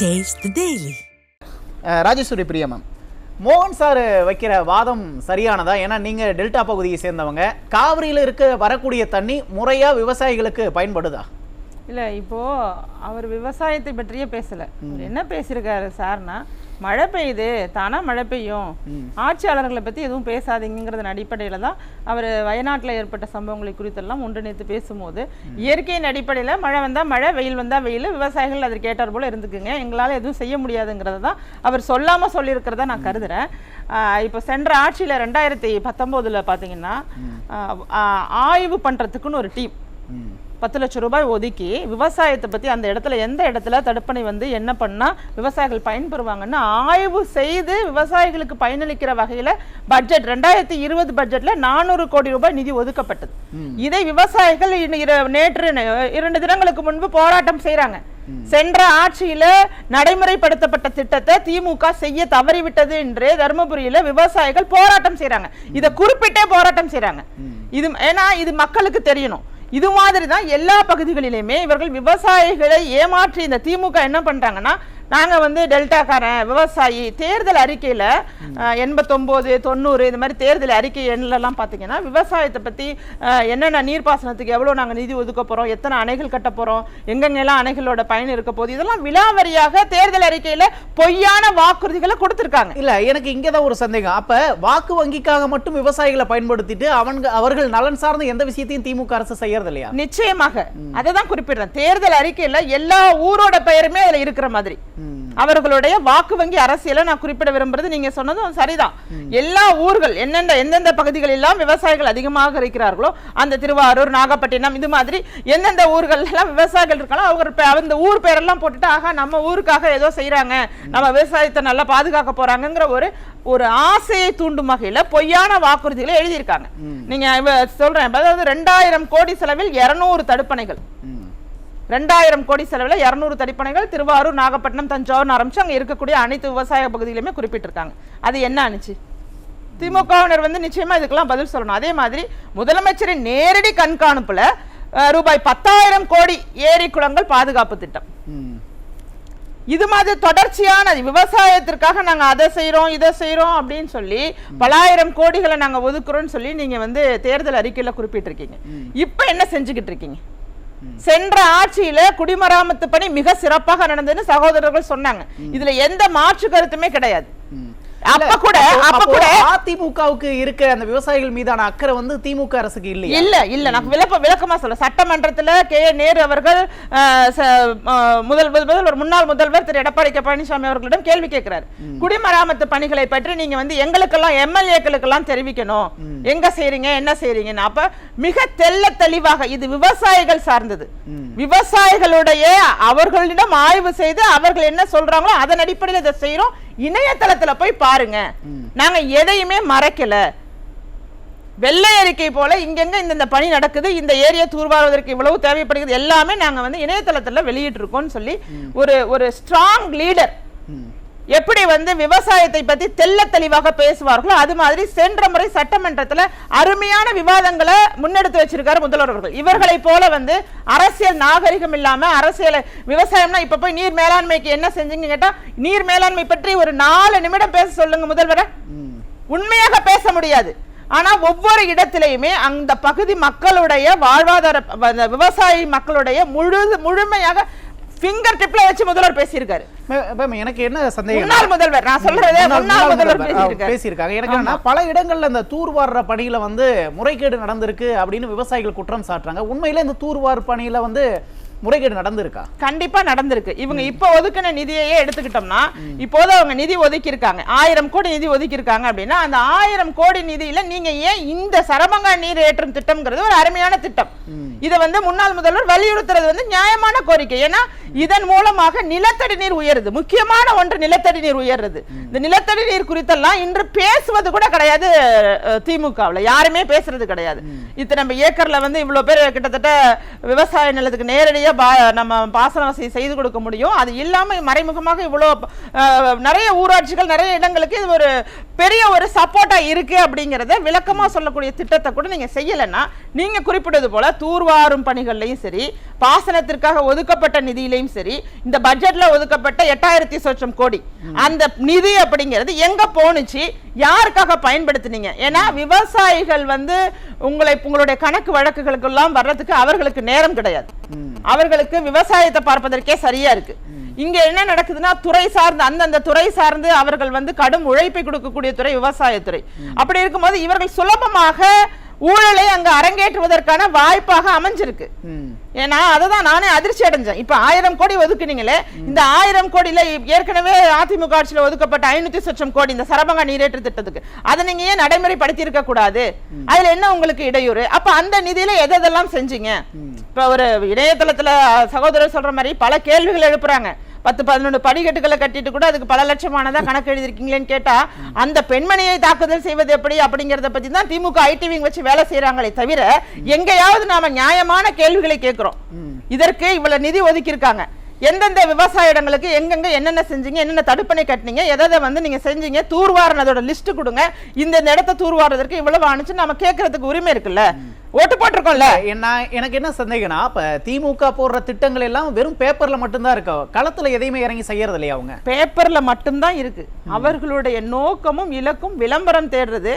Daily. அஹ் Rajeswari Priya ma'am மோகன் sir வைக்கிற வாதம் சரியானதா? ஏன்னா நீங்க டெல்டா பகுதியை சேர்ந்தவங்க. காவிரியில இருக்க வரக்கூடிய தண்ணி முறையா விவசாயிகளுக்கு பயன்படுதா? இல்ல இப்போ அவர் விவசாயத்தை பற்றியே பேசல. என்ன பேசியிருக்காரு சார்னா மழை பெய்யுது தானா மழை பெய்யும். ஆட்சியாளர்களை பத்தி எதுவும் பேசாதீங்கிறதன் அடிப்படையில தான் அவர் வயநாட்டில் ஏற்பட்ட சம்பவங்களை குறித்தெல்லாம் ஒன்றிணைத்து பேசும்போது இயற்கையின் அடிப்படையில மழை வந்தா மழை வெயில் வந்தா வெயில் விவசாயிகள் அதற்கு ஏற்றார் போல இருந்துக்குங்க. எங்களால எதுவும் செய்ய முடியாதுங்கிறத தான் அவர் சொல்லாம சொல்லியிருக்கிறதா நான் கருதுறேன். ஆஹ் இப்போ சென்ற ஆட்சியில ரெண்டாயிரத்தி பத்தொம்போதுல ஆஹ் ஆய்வு பண்றதுக்குன்னு ஒரு டீம். பத்து லட்சம் ரூபாய் ஒதுக்கி விவசாயத்தை பத்தி அந்த இடத்துல எந்த இடத்துல தடுப்பணை வந்து என்ன பண்ணா விவசாயிகள் பயன்பெறுவாங்கன்னு ஆய்வு செய்து விவசாயிகளுக்கு பயனளிக்கிற வகையில பட்ஜெட் ரெண்டாயிரத்தி இருபது பட்ஜெட்ல நானூறு கோடி ரூபாய் நிதி ஒதுக்கப்பட்டது. இதை விவசாயிகள் நேற்று இரண்டு தினங்களுக்கு முன்பு போராட்டம் செய்றாங்க. சென்ற ஆட்சியில நடைமுறைப்படுத்தப்பட்ட திட்டத்தை திமுக செய்ய தவறிவிட்டது என்று தருமபுரியில விவசாயிகள் போராட்டம் செய்றாங்க. இதை குறிப்பிட்டே போராட்டம் செய்றாங்க. இது ஏன்னா இது மக்களுக்கு தெரியணும். இது மாதிரி தான் எல்லா பகுதிகளிலுமே இவர்கள் விவசாயிகளை ஏமாற்றி இந்த திமுக என்ன பண்றாங்கன்னா நாங்க வந்து டெல்டாக்காரன் விவசாயி தேர்தல் அறிக்கையில எண்பத்தொம்போது தொண்ணூறு இந்த மாதிரி தேர்தல் அறிக்கை எண்ணெல்லாம் பார்த்தீங்கன்னா விவசாயத்தை பத்தி அஹ், என்னென்ன நீர்ப்பாசனத்துக்கு எவ்வளவு நாங்க நிதி ஒதுக்க போறோம் எத்தனை அணைகள் கட்ட போறோம் எங்கெங்கெல்லாம் அணைகளோட பயன் இருக்க போகுது இதெல்லாம் விலாவரியாக தேர்தல் அறிக்கையில பொய்யான வாக்குறுதிகளை கொடுத்திருக்காங்க. இல்ல எனக்கு இங்கதான் ஒரு சந்தேகம். அப்ப வாக்கு வங்கிக்காக மட்டும் விவசாயிகளை பயன்படுத்திட்டு அவங்க அவர்கள் நலன் சார்ந்த எந்த விஷயத்தையும் திமுக அரசு செய்யறது இல்லையா நிச்சயமாக. அதை தான் குறிப்பிடுறேன். தேர்தல் அறிக்கையில எல்லா ஊரோட பெயருமே அதுல இருக்கிற மாதிரி. அவர்களுடைய வாக்கு வங்கி அரசியலை நான் குறிப்பிட விரும்புறது நீங்க சொன்னதும் சரிதான். எல்லா ஊர்கள் என்னென்ன எந்தெந்த பகுதிகள் எல்லாம் விவசாயிகள் அதிகமாக இருக்கிறார்களோ அந்த திருவாரூர் நாகப்பட்டினம் இது மாதிரி எந்தெந்த ஊர்கள் எல்லாம் விவசாயிகள் இருக்காங்களோ அவங்க அந்த ஊர் பேரெல்லாம் போட்டுட்டு ஆகா நம்ம ஊருக்காக ஏதோ செய்றாங்க. நம்ம விவசாயத்தை நல்லா பாதுகாக்க போறாங்கங்கிற ஒரு ஒரு ஆசையை தூண்டும் வகையில பொய்யான வாக்குறுதிகளை எழுதியிருக்காங்க. நீங்க சொல்றேன் அதாவது ரெண்டாயிரம் கோடி செலவில் இருநூறு தடுப்பணைகள். ரெண்டாயிரம் கோடி செலவில் இரநூறு தடுப்பணைகள் திருவாரூர் நாகப்பட்டினம் தஞ்சாவூர் ஆரம்பிச்சு அங்க இருக்கக்கூடிய அனைத்து விவசாய பகுதியிலுமே குறிப்பிட்டிருக்காங்க. அது என்ன ஆனிச்சு திமுகவினர் வந்து நிச்சயமா இதுக்கெல்லாம் பதில் சொல்லணும். அதே மாதிரி முதலமைச்சரின் நேரடி கண்காணிப்புல ரூபாய் பத்தாயிரம் கோடி ஏரி குளங்கள் பாதுகாப்பு திட்டம். இது மாதிரி தொடர்ச்சியான விவசாயத்திற்காக நாங்க அதை செய்றோம் இதை செய்றோம் அப்படின்னு சொல்லி பலாயிரம் கோடிகளை நாங்க ஒதுக்குறோம்னு சொல்லி நீங்க வந்து தேர்தல் அறிக்கையில குறிப்பிட்டிருக்கீங்க. இப்ப என்ன செஞ்சுக்கிட்டு இருக்கீங்க? சென்ற ஆட்சியில குடிமராமத்து பணி மிக சிறப்பாக நடந்ததுன்னு சகோதரர்கள் சொன்னாங்க. இதுல எந்த மாற்று கருத்துமே கிடையாது. அப்ப கூட அப்போ- கூட அதிமுகவுக்கு இருக்க அந்த விவசாயிகள் மீதான அக்கறை வந்து திமுக அரசுக்கு இல்லையா? இல்ல இல்ல. நான் விளக்க விளக்கமா சொல்ல சட்டமன்றத்துல கே. நேரு அவர்கள் முதல் முதல்வர் முன்னாள் முதல்வர் திரு. எடப்பாடி கே. பழனிசாமி அவர்களிடம் கேள்வி கேட்கிறார். குடிமராமத்து பணிகளை பற்றி நீங்க வந்து எங்களுக்கெல்லாம் எம்எல்ஏக்களுக்கெல்லாம் தெரிவிக்கணும். எங்க செய்றீங்க என்ன செய்றீங்கன்னு. அப்ப மிக தெள்ள தெளிவாக இது விவசாயிகள் சார்ந்தது. விவசாயிகளுடைய அவர்களிடம் ஆய்வு செய்து அவர்கள் என்ன சொல்றாங்களோ அதன் அடிப்படையில் இதை செய்யறோம் இணையதளத்துல போய் பாருங்க. நாங்க எதையுமே மறைக்கல. வெள்ளை அறிக்கை போல இங்கெங்க இந்தந்த பணி நடக்குது இந்த ஏரியா தூர்வாருவதற்கு இவ்வளவு தேவைப்படுகிறது எல்லாமே நாங்க வந்து இணையதளத்துல வெளியிட்டு இருக்கோம்னு சொல்லி ஒரு ஒரு ஸ்ட்ராங் லீடர் எப்படி வந்து விவசாயத்தை பத்தி தெல்ல தெளிவாக பேசுவார்களோ அது மாதிரி சென்ற முறை சட்டமன்றத்துல அருமையான விவாதங்களை முன்னெடுத்து வச்சிருக்காரு முதல்வர் அவர்கள். இவர்களை போல வந்து அரசியல் நாகரிகம் இல்லாம அரசியல் விவசாயம்னா இப்ப போய் நீர் மேலாண்மைக்கு என்ன செஞ்சீங்க கேட்டா நீர் மேலாண்மை பற்றி ஒரு நாலு நிமிடம் பேச சொல்லுங்க முதல்வரை. உண்மையாக பேச முடியாது. ஆனா ஒவ்வொரு இடத்திலையுமே அந்த பகுதி மக்களுடைய வாழ்வாதார விவசாயி மக்களுடைய முழு முழுமையாக ஃபிங்கர் டிப்ல வச்சு முதல்வர் பேசியிருக்காரு. எனக்கு என்ன சந்தேகம்? முன்னாள் முதல்வர் நான் சொல்றதே முன்னாள் முதல்வர் பேசியிருக்காங்க. எனக்கு என்னன்னா பல இடங்கள்ல இந்த தூர்வாடுற பணியில வந்து முறைகேடு நடந்திருக்கு அப்படின்னு விவசாயிகள் குற்றம் சாட்டுறாங்க. உண்மையில இந்த தூர்வார் பணியில வந்து முறைகேடு நடந்திருக்கா? கண்டிப்பா நடந்திருக்கு. இவங்க இப்ப ஒதுக்கின நிதியையே எடுத்துக்கிட்டோம்னா இப்போது அவங்க நிதி ஒதுக்கி இருக்காங்க ஆயிரம் கோடி நிதி ஒதுக்கி இருக்காங்க அப்படின்னா அந்த ஆயிரம் கோடி நிதியில நீங்க ஏன் இந்த சரமங்கா நீர் ஏற்றும் திட்டம்ங்கிறது ஒரு அருமையான திட்டம். இதை வந்து முன்னாள் முதல்வர் வலியுறுத்துறது வந்து நியாயமான கோரிக்கை. ஏன்னா இதன் மூலமாக நிலத்தடி நீர் உயருது. முக்கியமான ஒன்று நிலத்தடி நீர் உயர்றது இந்த நிலத்தடி நீர் குறித்தெல்லாம் இன்று பேசுவது கூட கிடையாது திமுகவுல. யாருமே பேசுறது கிடையாது. இத்தனை ஏக்கர்ல வந்து இவ்வளவு பேர் கிட்டத்தட்ட விவசாய நிலத்துக்கு நேரடியா பா- நம்ம பாசன வசதி செய்து கொடுக்க முடியும். அது இல்லாம மறைமுகமாக இவ்வளோ நிறைய ஊராட்சிகள் நிறைய இடங்களுக்கு இது ஒரு பெரிய ஒரு சப்போர்ட்டா இருக்கு அப்படிங்கறத விளக்கமா சொல்லக்கூடிய திட்டத்தை கூட நீங்க செய்யலைன்னா நீங்க குறிப்பிட்டது போல தூர்வாரும் பணிகள்லையும் சரி பாசனத்திற்காக ஒதுக்கப்பட்ட நிதியிலையும் சரி இந்த பட்ஜெட்ல ஒதுக்கப்பட்ட எட்டாயிரத்தி சொச்சம் கோடி. அந்த நிதி அப்படிங்கிறது எங்க போணுச்சு? யாருக்காக பயன்படுத்துனீங்க? ஏன்னா விவசாயிகள் வந்து உங்களை உங்களுடைய கணக்கு வழக்குகளுக்கெல்லாம் வர்றதுக்கு அவர்களுக்கு நேரம் கிடையாது. அவர்களுக்கு விவசாயத்தை பார்ப்பதற்கே சரியா இருக்கு. இங்க என்ன நடக்குதுன்னா துறை சார்ந்து அந்தந்த துறை சார்ந்து அவர்கள் வந்து கடும் உழைப்பை கொடுக்கக்கூடிய துறை விவசாயத்துறை. அப்படி இருக்கும்போது இவர்கள் சுலபமாக ஊழலை அங்க அரங்கேற்றுவதற்கான வாய்ப்பாக அமைஞ்சிருக்கு. ஏன்னா அததான் நானே அதிர்ச்சி அடைஞ்சேன். இப்ப ஆயிரம் கோடி ஒதுக்குனீங்களே இந்த ஆயிரம் கோடியில ஏற்கனவே அதிமுக ஆட்சியில ஒதுக்கப்பட்ட ஐநூத்தி சொச்சம் கோடி இந்த சரபங்கா நீரேற்று திட்டத்துக்கு அதை நீங்க ஏன் நடைமுறைப்படுத்தி இருக்க கூடாது அதுல என்ன உங்களுக்கு இடையூறு? அப்ப அந்த நிதியில எதை எதெல்லாம் செஞ்சீங்க? இப்ப ஒரு இணையதளத்துல சகோதரர் சொல்ற மாதிரி பல கேள்விகள் எழுப்புறாங்க. பத்து பதினொன்று படிக்கட்டுகளை கட்டிட்டு கூட அதுக்கு பல லட்சமானதா கணக்கு எழுதிருக்கீங்களேன்னு கேட்டா அந்த பெண்மணியை தாக்குதல் செய்வது எப்படி அப்படிங்கறத பத்தி தான் திமுக ஐடி விங் வச்சு வேலை செய்யறாங்களே தவிர எங்கேயாவது நாம நியாயமான கேள்விகளை கேட்கிறோம் இதற்கு இவ்வளவு நிதி ஒதுக்கி இருக்காங்க எந்தெந்த விவசாய இடங்களுக்கு எங்கெங்க என்னென்ன செஞ்சீங்க என்னென்ன தடுப்பணை கட்டினீங்க எதை வந்து நீங்க செஞ்சீங்க தூர்வாரினதோட லிஸ்ட் கொடுங்க. இந்த இடத்த தூர்வாரதற்கு இவ்வளவு ஆணுச்சு நம்ம கேட்கறதுக்கு உரிமை இருக்குல்ல? ஓட்டு போட்டிருக்கோம்ல? என்ன எனக்கு என்ன சந்தேகம்னா இப்ப திமுக போடுற திட்டங்கள் எல்லாம் வெறும் பேப்பர்ல மட்டும்தான் இருக்கா? களத்துல எதையுமே இறங்கி செய்யறது இல்லையா அவங்க? பேப்பர்ல மட்டும்தான் இருக்கு. அவர்களுடைய நோக்கமும் இலக்கும் விளம்பரம் தேடுறது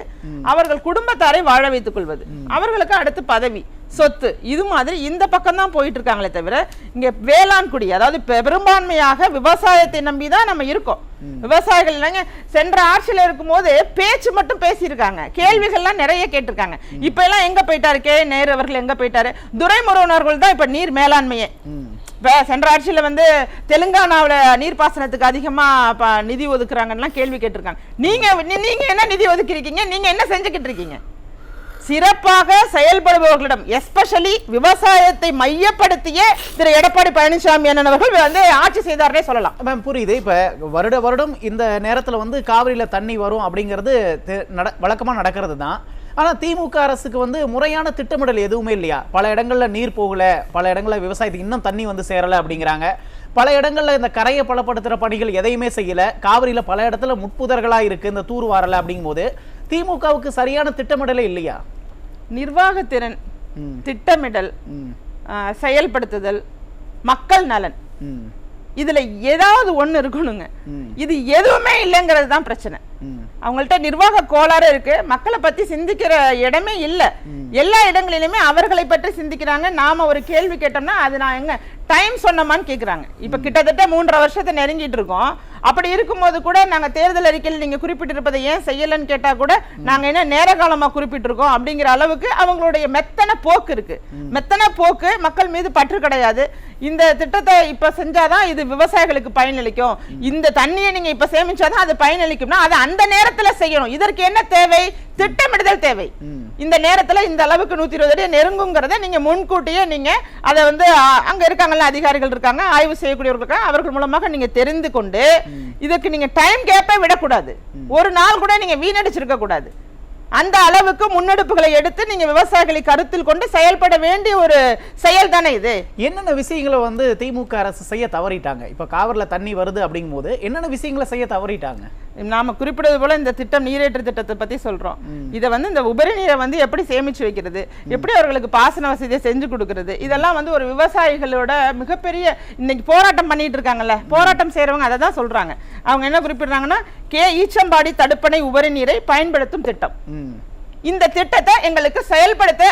அவர்கள் குடும்பத்தாரை வாழ வைத்துக் கொள்வது அவர்களுக்கு அடுத்து பதவி. சொத்து. இது மாதிரி இந்த பக்கம் தான் போயிட்டு இருக்காங்களே தவிர இங்க வேளாண் குடி அதாவது பெரும்பான்மையாக விவசாயத்தை நம்பி தான் நம்ம இருக்கோம். விவசாயிகள் இல்லைங்க சென்ற ஆட்சியில இருக்கும்போது பேச்சு மட்டும் பேசியிருக்காங்க. கேள்விகள்லாம் நிறைய கேட்டிருக்காங்க. இப்ப எல்லாம் எங்க போயிட்டாரு? கே. நேரு அவர்கள் எங்க போயிட்டாரு? துரைமுருகனவர்கள் தான் இப்ப நீர் மேலாண்மையே. இப்ப சென்ற ஆட்சியில வந்து தெலுங்கானாவுல நீர்ப்பாசனத்துக்கு அதிகமா ப- நிதி ஒதுக்குறாங்கன்னா கேள்வி கேட்டிருக்காங்க. நீங்க நீ- நீங்க என்ன நிதி ஒதுக்கிருக்கீங்க? நீங்க என்ன செஞ்சுக்கிட்டு இருக்கீங்க? சிறப்பாக செயல்படுபவர்களிடம் எஸ்பெஷலி விவசாயத்தை மையப்படுத்திய திரு எடப்பாடி பழனிசாமி அண்ணன் அவர்கள் வந்து ஆட்சி செய்தார்னே சொல்லலாம். மேம் புரியுது. இப்போ வருட வருடம் இந்த நேரத்தில் வந்து காவிரியில் தண்ணி வரும் அப்படிங்கிறது நட- வழக்கமாக நடக்கிறது தான் ஆனால் திமுக அரசுக்கு வந்து முறையான திட்டமிடல் எதுவுமே இல்லையா? பல இடங்களில் நீர் போகலை பல இடங்களில் விவசாயத்துக்கு இன்னும் தண்ணி வந்து சேரல அப்படிங்கிறாங்க. பல இடங்களில் இந்த கரையை பலப்படுத்துகிற பணிகள் எதையுமே செய்யல. காவிரியில் பல இடத்துல முட்புதர்களாக இருக்குது இந்த தூர் வாரலை அப்படிங்கும்போது. திமுகவுக்கு சரியான திட்டமிடலே இல்லையா? நிர்வாகத்திறன். திட்டமிடல் செயல்படுத்துதல் மக்கள் நலன். இதுல ஏதாவது ஒண்ணு இருக்கணுங்க. இது எதுவுமே இல்லைங்கிறது தான் பிரச்சனை. அவங்கள்ட்ட நிர்வாக கோளாறு இருக்கு. மக்களை பத்தி சிந்திக்கிற இடமே இல்ல. எல்லா இடங்களிலுமே அவர்களை பற்றி சிந்திக்கிறாங்க. நாம ஒரு கேள்வி கேட்டோம்னா அது நான் எங்க டைம் சொன்னோமான்னு கேக்குறாங்க. இப்ப கிட்டத்தட்ட மூன்றரை வருஷத்தை நெருங்கிட்டு இருக்கோம். அப்படி இருக்கும்போது கூட நாங்க தேர்தல் அறிக்கையில் நீங்க குறிப்பிட்டிருப்பதை ஏன் செய்யலன்னு கேட்டா கூட நாங்க என்ன நேர காலமா குறிப்பிட்டிருக்கோம் அப்படிங்கிற அளவுக்கு அவங்களுடைய மெத்தன போக்கு இருக்கு. மெத்தன போக்கு மக்கள் மீது பற்று கிடையாது. இந்த திட்டத்தை இப்ப செஞ்சாதான் இது விவசாயிகளுக்கு பயனளிக்கும். இந்த தண்ணியை நீங்க இப்ப சேமிச்சாதான் அது பயனளிக்கும்னா அதை அந்த நேரத்துல செய்யணும். இதற்கு என்ன தேவை? திட்டமிடுதல் தேவை. இந்த நேரத்துல இந்த அளவுக்கு நூத்தி இருபது அடி நெருங்குங்கிறத நீங்க முன்கூட்டியே நீங்க அதை வந்து அங்க இருக்காங்கல்ல அதிகாரிகள் இருக்காங்க ஆய்வு செய்யக்கூடியவர்கள் இருக்காங்க அவர்கள் மூலமாக நீங்க தெரிந்து கொண்டு இதுக்கு நீங்க டைம் கேப்பே விடக்கூடாது. ஒரு நாள் கூட நீங்க வீணடிச்சிருக்க கூடாது. அந்த அளவுக்கு முன்னெடுப்புகளை எடுத்து நீங்க விவசாயிகளை கருத்தில் கொண்டு செயல்பட வேண்டிய ஒரு செயல் தானே இது. என்னென்ன விஷயங்களை வந்து திமுக அரசு செய்ய தவறிட்டாங்க? இப்ப காவிரில தண்ணி வருது அப்படிங்கும்போது என்னென்ன விஷயங்களை செய்ய தவறிட்டாங்க? நாம குறிப்பிட்டது போல இந்த திட்டம் நீரேற்று திட்டத்தை பத்தி சொல்றோம். இதை வந்து இந்த உபரி நீரை வந்து எப்படி சேமிச்சு வைக்கிறது? எப்படி அவர்களுக்கு பாசன வசதியை செஞ்சு கொடுக்கிறது? இதெல்லாம் வந்து ஒரு விவசாயிகளோட மிகப்பெரிய இன்னைக்கு போராட்டம் பண்ணிட்டு இருக்காங்கல்ல போராட்டம் செய்றவங்க அதை தான் சொல்றாங்க. அவங்க என்ன குறிப்பிடுறாங்கன்னா கே ஈச்சம்பாடி தடுப்பணை உபரி நீரை பயன்படுத்தும் திட்டம். இந்த திட்டத்தை எங்களுக்கு செயல்படுத்த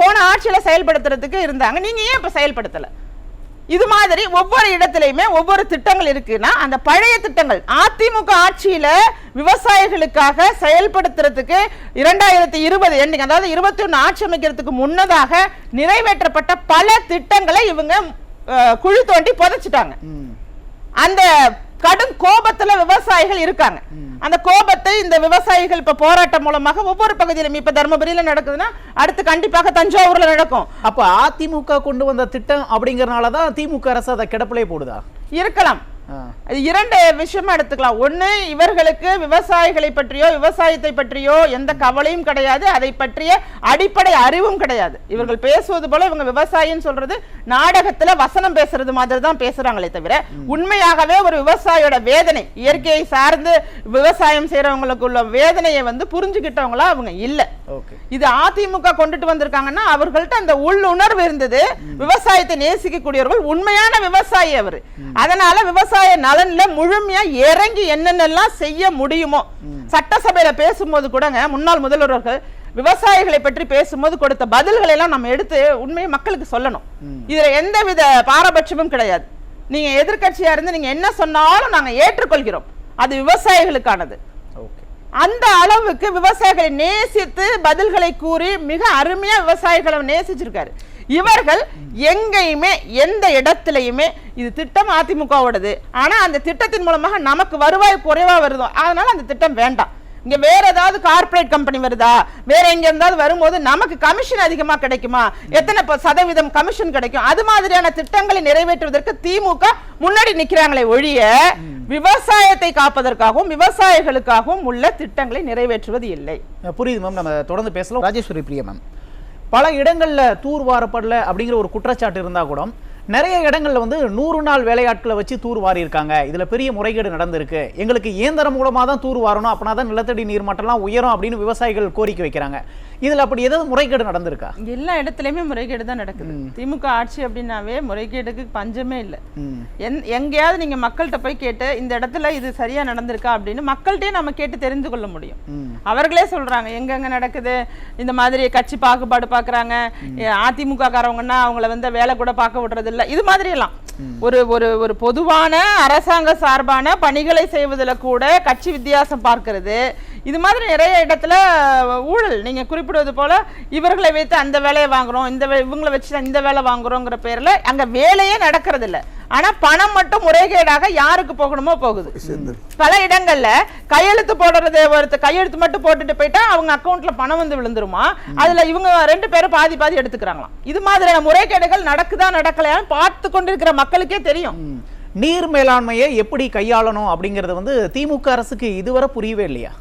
போன ஆட்சியில செயல்படுத்துறதுக்கு இருந்தாங்க. நீங்க ஏன் இப்ப செயல்படுத்தல? இது மாதிரி ஒவ்வொரு இடத்துலயுமே ஒவ்வொரு திட்டங்கள் இருக்குன்னா அந்த பழைய திட்டங்கள் அதிமுக ஆட்சியில விவசாயிகளுக்காக செயல்படுத்துறதுக்கு இரண்டாயிரத்தி இருபது எண்டிங் அதாவது இருபத்தி ஒண்ணு ஆட்சி அமைக்கிறதுக்கு முன்னதாக நிறைவேற்றப்பட்ட பல திட்டங்களை இவங்க குழி தோண்டி புதைச்சிட்டாங்க. அந்த கடும் கோபத்துல விவசாயிகள் இருக்காங்க. அந்த கோபத்தை இந்த விவசாயிகள் இப்ப போராட்டம் மூலமாக ஒவ்வொரு பகுதியிலும் இப்ப தர்மபுரியில நடக்குதுன்னா அடுத்து கண்டிப்பாக தஞ்சாவூர்ல நடக்கும். அப்ப அதிமுக கொண்டு வந்த திட்டம் அப்படிங்கறனால தான் திமுக அரசு அதை கிடப்பிலே போடுதா? இருக்கலாம். இரண்டு விஷயமா எடுத்துக்கலாம். ஒண்ணு இவர்களுக்கு விவசாயிகளை பற்றியோ விவசாயத்தை பற்றியோ எந்த கவலையும் கிடையாது. அதை பற்றிய அடிப்படை அறிவும் கிடையாது. இவர்கள் பேசுவது போல இவங்க விவசாயின்னு சொல்றது நாடகத்துல வசனம் பேசுறது மாதிரி தான் பேசுறாங்களே தவிர உண்மையாகவே ஒரு விவசாயியோட வேதனை இயற்கையை சார்ந்து விவசாயம் செய்யறவங்களுக்கு உள்ள வேதனையை வந்து புரிஞ்சுக்கிட்டவங்களா அவங்க இல்ல. இது அதிமுக கொண்டுட்டு வந்திருக்காங்கன்னா அவர்கள்ட்ட அந்த உள்ளுணர்வு இருந்தது. விவசாயத்தை நேசிக்கக்கூடியவர்கள் உண்மையான விவசாயி அவர். அதனால விவசாய நலன்ல முழுமையா இறங்கி என்னென்னலாம் செய்ய முடியுமோ. சட்டசபையில பேசும்போது கூடங்க முன்னாள் முதல்வர்கள் விவசாயிகளை பற்றி பேசும்போது கொடுத்த பதில்களை எல்லாம் நம்ம எடுத்து உண்மையை மக்களுக்கு சொல்லணும். இதுல எந்தவித பாரபட்சமும் கிடையாது. நீங்க எதிர்க்கட்சியா இருந்து நீங்க என்ன சொன்னாலும் நாங்க ஏற்றுக்கொள்கிறோம். அது விவசாயிகளுக்கானது. அந்த அளவுக்கு விவசாயிகளை நேசித்து பதில்களை கூறி மிக அருமையா விவசாயிகளை நேசிச்சிருக்காரு. இவர்கள் எங்கேயுமே எந்த இடத்துலயுமே இது திட்டம் அதிமுகவோடது ஆனா அந்த திட்டத்தின் மூலமாக நமக்கு வருவாய் குறைவா வருதோ அதனால அந்த திட்டம் வேண்டாம். இங்க வேற ஏதாவது கார்ப்பரேட் கம்பெனி வருதா? வேற எங்க இருந்தாவது வரும்போது நமக்கு கமிஷன் அதிகமா கிடைக்குமா? எத்தனை சதவீதம் கமிஷன் கிடைக்கும்? அது மாதிரியான திட்டங்களை நிறைவேற்றுவதற்கு திமுக முன்னாடி நிக்கிறாங்களே ஒழிய விவசாயத்தை காப்பதற்காகவும் விவசாயிகளுக்காகவும் உள்ள திட்டங்களை நிறைவேற்றுவது இல்லை. புரியுது மேம் நம்ம தொடர்ந்து பேசலாம். ராஜேஸ்வரி பிரியா மேம் பல இடங்களில் தூர்வாரப்படல அப்படிங்கிற ஒரு குற்றச்சாட்டு இருந்தால் கூட நிறைய இடங்கள்ல வந்து நூறு நாள் வேலையாட்களை வச்சு தூர் வாரியிருக்காங்க. இருக்காங்க இதுல பெரிய முறைகேடு நடந்திருக்கு. எங்களுக்கு இயந்திரம் மூலமாக தான் தூர் வாரணும். அப்படின்னா தான் நிலத்தடி நீர் மட்டம்லாம் உயரும் அப்படின்னு விவசாயிகள் கோரிக்கை வைக்கிறாங்க. இதுல அப்படி ஏதாவது முறைகேடு நடந்திருக்கா? எல்லா இடத்துலயுமே முறைகேடு தான் நடக்குது. திமுக ஆட்சி அப்படின்னாவே முறைகேடுக்கு பஞ்சமே இல்லை. எந் எங்கேயாவது நீங்க மக்கள்கிட்ட போய் கேட்டு இந்த இடத்துல இது சரியா நடந்திருக்கா அப்படின்னு மக்கள்கிட்டயே நம்ம கேட்டு தெரிந்து கொள்ள முடியும். அவர்களே சொல்றாங்க எங்கெங்க நடக்குது? இந்த மாதிரி கட்சி பாகுபாடு பாக்குறாங்க அதிமுக காரவங்கன்னா அவங்கள வந்து வேலை கூட பார்க்க விடுறது இல்ல இது மாதிரி எல்லாம் ஒரு ஒரு ஒரு பொதுவான அரசாங்க சார்பான பணிகளை செய்வதுல கூட கட்சி வித்தியாசம் பார்க்கிறது. இது மாதிரி நிறைய இடத்துல ஊழல். நீங்க குறிப்பிடுவது போல இவர்களை வைத்து அந்த வேலையை வாங்குறோம் இந்த இவங்களை வச்சு இந்த வேலை வாங்குறோங்கிற பேர்ல அங்க வேலையே நடக்கிறது இல்ல ஆனா பணம் மட்டும் முறைகேடாக யாருக்கு போகணுமோ போகுது. பல இடங்கள்ல கையெழுத்து போடுறது ஒருத்தர் கையெழுத்து மட்டும் போட்டுட்டு போயிட்டா அவங்க அக்கவுண்ட்ல பணம் வந்து விழுந்துருமா? அதுல இவங்க ரெண்டு பேரும் பாதி பாதி எடுத்துக்கிறாங்களாம். இது மாதிரியான முறைகேடுகள் நடக்குதா நடக்கலையான்னு பார்த்து கொண்டிருக்கிற மக்களுக்கே தெரியும். நீர் மேலாண்மையை எப்படி கையாளணும் அப்படிங்கிறது வந்து திமுக அரசுக்கு இதுவரை புரியவே இல்லையா?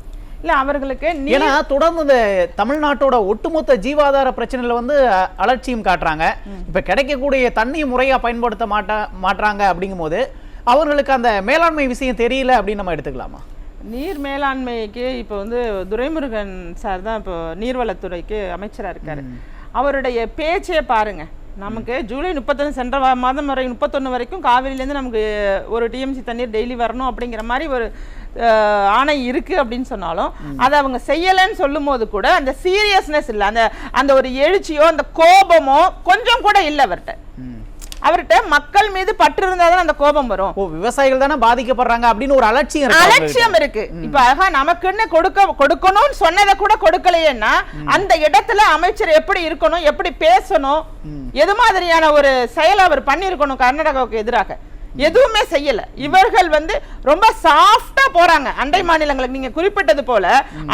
இல்ல அவர்களுக்கு ஏன்னா தொடர்ந்து இந்த தமிழ்நாட்டோட ஒட்டுமொத்த ஜீவாதார பிரச்சனையில வந்து அலட்சியம் காட்டுறாங்க. இப்ப கிடைக்கக்கூடிய தண்ணி முறையா பயன்படுத்த மாட்டா மாட்றாங்க அப்படிங்கும்போது அவர்களுக்கு அந்த மேலாண்மை விஷயம் தெரியல அப்படின்னு நம்ம எடுத்துக்கலாமா? நீர் மேலாண்மைக்கு இப்போ வந்து துரைமுருகன் சார் தான் இப்போ நீர்வளத்துறைக்கு அமைச்சரா இருக்காரு. அவருடைய பேச்சே பாருங்க. நமக்கு ஜூலை முப்பத்தொன்று சென்ற மாதம் வரை முப்பத்தொன்று வரைக்கும் காவிரியிலேருந்து நமக்கு ஒரு டிஎம்சி தண்ணீர் டெய்லி வரணும் அப்படிங்கிற மாதிரி ஒரு ஆணை இருக்கு அப்படின்னு சொன்னாலும் அதை அவங்க செய்யலைன்னு சொல்லும் போது கூட அந்த சீரியஸ்னஸ் இல்லை. அந்த அந்த ஒரு எழுச்சியோ அந்த கோபமோ கொஞ்சம் கூட இல்லை அவர்கிட்ட அவர்கிட்ட மக்கள் மீது பற்று இருந்தாதான் அந்த கோபம் வரும். ஓ விவசாயிகள் தானே பாதிக்கப்படுறாங்க அப்படின்னு ஒரு அலட்சியம். அலட்சியம் இருக்கு. இப்ப அழகா நமக்குன்னு கொடுக்க கொடுக்கணும்னு சொன்னதை கூட கொடுக்கலையேன்னா அந்த இடத்துல அமைச்சர் எப்படி இருக்கணும் எப்படி பேசணும் எது மாதிரியான ஒரு செயல் அவர் பண்ணியிருக்கணும் கர்நாடகாவுக்கு எதிராக? எதுவுமே செய்யல. இவர்கள் வந்து ரொம்ப சாஃப்டா போறாங்க. அண்டை மாநிலங்களுக்கு நீங்க குறிப்பிட்டது போல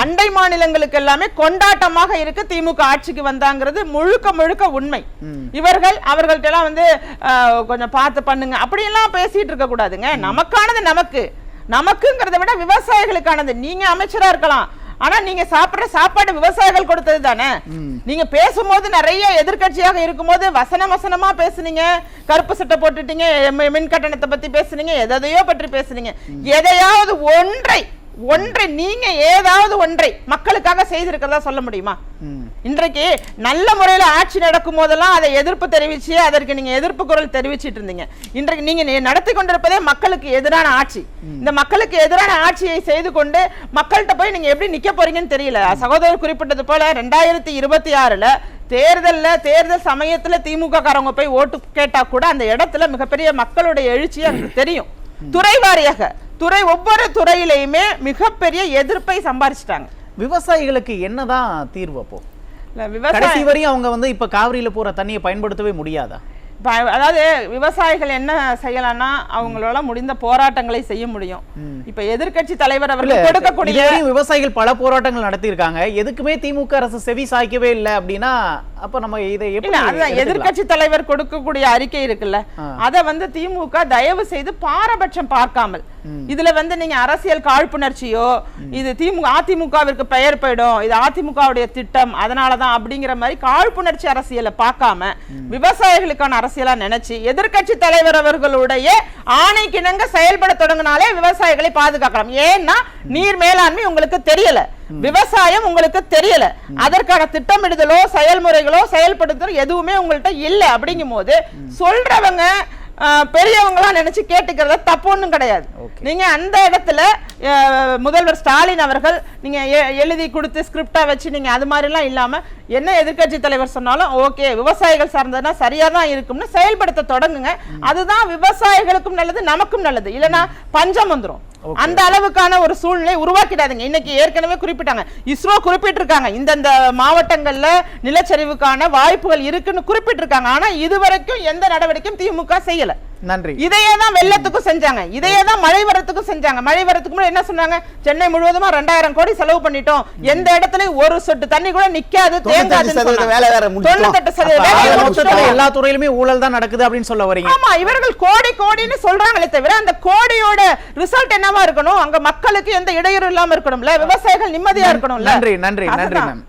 அண்டை மாநிலங்களுக்கு எல்லாமே கொண்டாட்டமாக இருக்கு. திமுக ஆட்சிக்கு வந்தாங்கிறது முழுக்க முழுக்க உண்மை. இவர்கள் அவர்கள்ட்ட எல்லாம் வந்து கொஞ்சம் பார்த்து பண்ணுங்க. அப்படியெல்லாம் பேசிட்டு இருக்க கூடாதுங்க. நமக்கானது நமக்கு. நமக்குங்கிறத விட விவசாயிகளுக்கானது. நீங்க அமைச்சரா இருக்கலாம். ஆனா நீங்க சாப்பிடுற சாப்பாடு விவசாயிகள் கொடுத்தது தானே? நீங்க பேசும்போது நிறைய எதிர்க்கட்சியாக இருக்கும்போது வசன வசனமா பேசுனீங்க. கருப்பு சட்டை போட்டுட்டீங்க மின் கட்டணத்தை பத்தி பேசுனீங்க எதையோ பற்றி பேசுனீங்க. எதையாவது ஒன்றை ஒன்றை நீங்க ஏதாவது ஒன்றை மக்களுக்காக செய்திருக்கிறதா சொல்ல முடியுமா. இன்றைக்கு நல்ல முறையில ஆட்சி நடக்கும் போதெல்லாம் அதை எதிர்ப்பு தெரிவிச்சு அதற்கு நீங்க எதிர்ப்பு குரல் தெரிவிச்சிட்டு இருந்தீங்க. இன்றைக்கு நீங்க நடத்தி கொண்டிருப்பதே மக்களுக்கு எதிரான ஆட்சி. இந்த மக்களுக்கு எதிரான ஆட்சியை செய்து கொண்டு மக்கள்கிட்ட போய் நீங்க எப்படி நிக்க போறீங்கன்னு தெரியல. சகோதரர் குறிப்பிட்டது போல ரெண்டாயிரத்தி இருபத்தி ஆறுல தேர்தல்ல தேர்தல் சமயத்துல திமுக காரவங்க போய் ஓட்டு கேட்டா கூட அந்த இடத்துல மிகப்பெரிய மக்களுடைய எழுச்சி அங்க தெரியும். துறை வாரியாக. துறை ஒவ்வொரு துறையிலையுமே மிகப்பெரிய எதிர்ப்பை சம்பாரிச்சிட்டாங்க. விவசாயிகளுக்கு என்னதான் தீர்வு அப்போ? கடைசி வரையும் அவங்க வந்து இப்ப காவிரியில போற தண்ணியை பயன்படுத்தவே முடியாதா? அதாவது விவசாயிகள் என்ன செய்யலாம்னா அவங்களால முடிந்த போராட்டங்களை செய்ய முடியும். இப்ப எதிர்க்கட்சி தலைவர் அவர்கள் கொடுக்கக்கூடிய விவசாயிகள் பல போராட்டங்கள் நடத்தியிருக்காங்க. எதுக்குமே திமுக அரசு செவி சாய்க்கவே இல்லை அப்படின்னா அப்ப நம்ம இதை எப்படி? எதிர்க்கட்சி தலைவர் கொடுக்கக்கூடிய அறிக்கை இருக்குல்ல அத வந்து திமுக தயவு செய்து பாரபட்சம் பார்க்காமல் இதுல வந்து நீங்க அரசியல் காழ்ப்புணர்ச்சியோ இது திமுக அதிமுகவிற்கு பெயர் போயிடும் இது அதிமுகவுடைய திட்டம் அதனாலதான் அப்படிங்கிற மாதிரி காழ்ப்புணர்ச்சி அரசியலை பார்க்காம விவசாயிகளுக்கான அரசியலா நினைச்சு எதிர்க்கட்சி தலைவர் அவர்களுடைய ஆணைக்கிணங்க செயல்பட தொடங்கினாலே விவசாயிகளை பாதுகாக்கலாம். ஏன்னா நீர் மேலாண்மை உங்களுக்கு தெரியல. விவசாயம் உங்களுக்கு தெரியல. அதற்கான திட்டமிடுதலோ செயல்முறைகளோ செயல்படுத்தலோ எதுவுமே உங்கள்ட்ட இல்ல. அப்படிங்கும் போது சொல்றவங்க பெரியவங்களா நினைச்சு கேட்டுக்கிறத தப்பு ஒண்ணும் கிடையாது. நீங்க அந்த இடத்துல முதல்வர் ஸ்டாலின் அவர்கள் நீங்க எழுதி கொடுத்து ஸ்கிரிப்டா வச்சு நீங்க அது மாதிரி எல்லாம் இல்லாம என்ன எதிர்க்கட்சி தலைவர் சொன்னாலும் ஓகே விவசாயிகள் சார்ந்ததுன்னா சரியா தான் இருக்கும்னு செயல்படுத்த தொடங்குங்க. அதுதான் விவசாயிகளுக்கும் நல்லது நமக்கும் நல்லது. இல்லைன்னா பஞ்சம் வந்துரும். அந்த அளவுக்கான ஒரு சூழ்நிலை உருவாக்கிடாதீங்க. இன்னைக்கு ஏற்கனவே குறிப்பிட்டாங்க. இஸ்ரோ குறிப்பிட்டிருக்காங்க. இந்தந்த மாவட்டங்கள்ல நிலச்சரிவுக்கான வாய்ப்புகள் இருக்குன்னு குறிப்பிட்டிருக்காங்க. ஆனா இதுவரைக்கும் எந்த நடவடிக்கையும் திமுக செய்யல. நன்றி. இதையே தான் வெள்ளத்துக்கும் செஞ்சாங்க. இதையே தான் மழை வரத்துக்கும் செஞ்சாங்க. மழை வரத்துக்கு என்ன சொன்னாங்க? சென்னை முழுவதுமா ரெண்டாயிரம் கோடி செலவு பண்ணிட்டோம். எந்த இடத்துலயும் ஒரு சொட்டு தண்ணி கூட நிக்காது எல்லா துறையிலுமே ஊழல் தான் நடக்குது அப்படின்னு சொல்ல வரீங்க. ஆமா இவர்கள் கோடி கோடின்னு சொல்றாங்களே தவிர அந்த கோடியோட ரிசல்ட் என்னவா இருக்கணும்? அங்க மக்களுக்கு எந்த இடையூறு இல்லாம இருக்கணும்ல? விவசாயிகள் நிம்மதியா இருக்கணும்ல? நன்றி நன்றி நன்றி. மேம்